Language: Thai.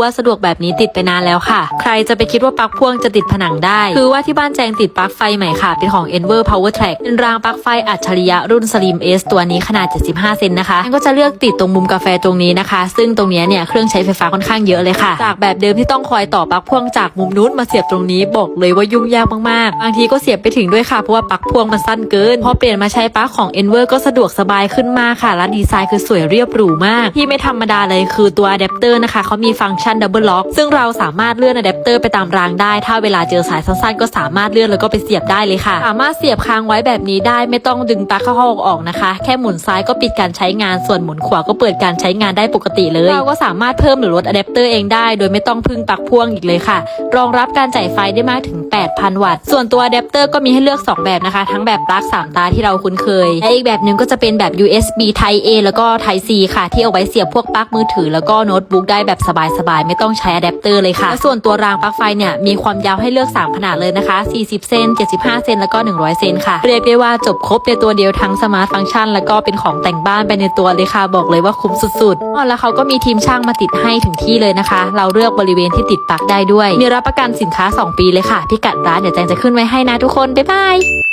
ว่าสะดวกแบบนี้ติดไปนานแล้วค่ะ ใครจะไปคิดว่าปลั๊กพ่วงจะติดผนังได้ คือว่าที่บ้านแจงติดปลั๊กไฟใหม่ค่ะ เป็นของ Enver Power Track เป็นรางปลั๊กไฟอัจฉริยะรุ่น Slim S ตัวนี้ขนาด 75 เซนนะคะแจงก็จะเลือกติดตรงมุมกาแฟตรงนี้นะคะ ซึ่งตรงเนี้ยเนี่ยเครื่องใช้ไฟฟ้าค่อนข้างเยอะเลยค่ะ จากแบบเดิมที่ต้องคอยต่อปลั๊กพ่วงจากมุมนู้นมาเสียบตรงนี้บอกเลยว่ายุ่งยากมากๆ บางทีก็เสียบไปถึงด้วยค่ะเพราะว่าปลั๊กพ่วงมันสั้นเกิน พอเปลี่ยนมาใช้ปลั๊กของ Enver ก็สะดวกสบายขึ้นมากค่ะ และดีไซน์คือสวยเรียบหรูมาก ที่ไม่ธรรมดาเลยคือตัวอะแดปเตอร์นะคะเขามีฟังก์ชันดับเบิลล็อกซึ่งเราสามารถเลื่อนอะแดปเตอร์ไปตามรางได้ ถ้าเวลาเจอสายสั้นๆ ก็สามารถเลื่อนแล้วก็ไปเสียบได้เลยค่ะ สามารถเสียบค้างไว้แบบนี้ได้ไม่ต้องดึงปลั๊กเข้าออกนะคะ แค่หมุนซ้ายก็ปิดการใช้งานส่วนหมุนขวาก็เปิดการใช้งานได้ปกติเลย เราก็สามารถเพิ่มหรือลดอะแดปเตอร์เองได้ โดยไม่ต้องพึ่งปลั๊กพ่วงอีกเลยค่ะ รองรับการจ่ายไฟได้มากถึง 8,000 วัตต์ ส่วนตัวอะแดปเตอร์ก็มีให้เลือก 2 แบบนะคะ ทั้งแบบปลั๊ก3ตาที่เราคุ้นเคย และอีกแบบหนึ่งก็จะเป็นแบบ USB Type A แล้วก็ Type C ค่ะ ที่เอาไว้เสียบพวกปลั๊กมือถือแล้วก็โน้ตบุ๊กได้แบบสบายๆไม่ต้องใช้อะแดปเตอร์เลยค่ะและส่วนตัวรางปลั๊กไฟเนี่ยมีความยาวให้เลือก 3 ขนาดเลยนะคะ 40 เซน 75 เซน แล้วก็ 100 เซนค่ะ เรียกได้ว่าจบครบในตัวเดียวทั้งสมาร์ทฟังก์ชัน แล้วก็เป็นของแต่งบ้านไปในตัวเลยค่ะ บอกเลยว่าคุ้มสุดๆอ๋อแล้วเขาก็มีทีมช่างมาติดให้ถึงที่เลยนะคะ เราเลือกบริเวณที่ติดปลั๊กได้ด้วย มีรับประกันสินค้า 2 ปีเลยค่ะ พิกัดร้านเดี๋ยวแจงจะขึ้นไว้ให้นะทุกคน บ๊ายบาย